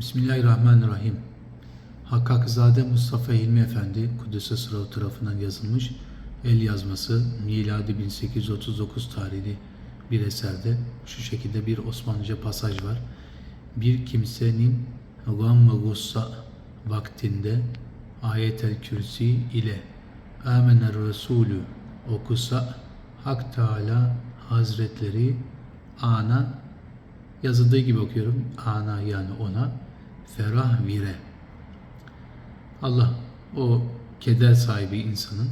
Bismillahirrahmanirrahim. Hakkakzade Mustafa Hilmi Efendi Kudüs'e Sırav tarafından yazılmış el yazması miladi 1839 tarihli bir eserde şu şekilde bir Osmanlıca pasaj var. Bir kimsenin gamme gussa vaktinde ayetel kürsi ile amener Resulü okusa Hak Teala Hazretleri ana yazıldığı gibi okuyorum. Ana yani ona ferah vire. Allah o keder sahibi insanın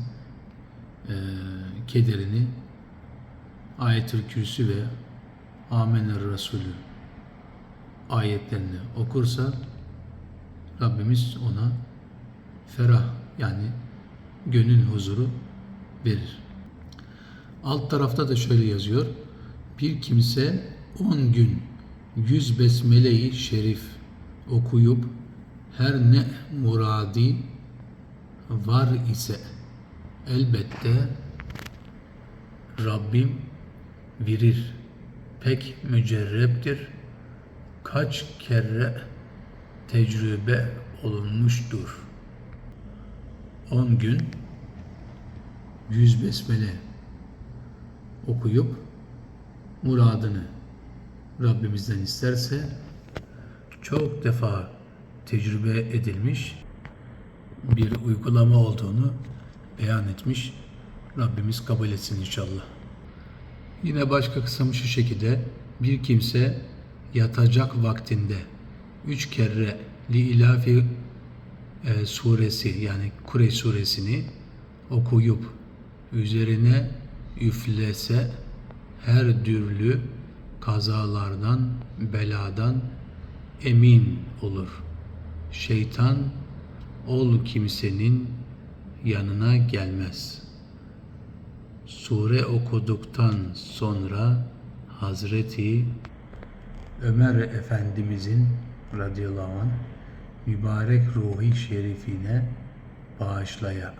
eee, kederini ayetül kürsü ve amener Resulü ayetlerini okursa Rabbimiz ona ferah yani gönül huzuru verir. Alt tarafta da şöyle yazıyor. Bir kimse 10 gün 100 besmele-i şerif okuyup her ne muradi var ise elbette Rabbim verir. Pek mücerreptir. Kaç kere tecrübe olunmuştur. 10 gün 100 besmele okuyup muradını Rabbimizden isterse çok defa tecrübe edilmiş bir uygulama olduğunu beyan etmiş. Rabbimiz kabul etsin inşallah. Yine başka kısım şu şekilde bir kimse yatacak vaktinde üç kere li ilafi e, suresi yani Kureyş suresini okuyup üzerine üflese her türlü kazalardan, beladan emin olur. Şeytan ol kimsenin yanına gelmez. Sure okuduktan sonra Hazreti Ömer Efendimizin radıyallahu anh mübarek ruhi şerifine bağışlaya.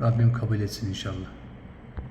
Rabbim kabul etsin inşallah.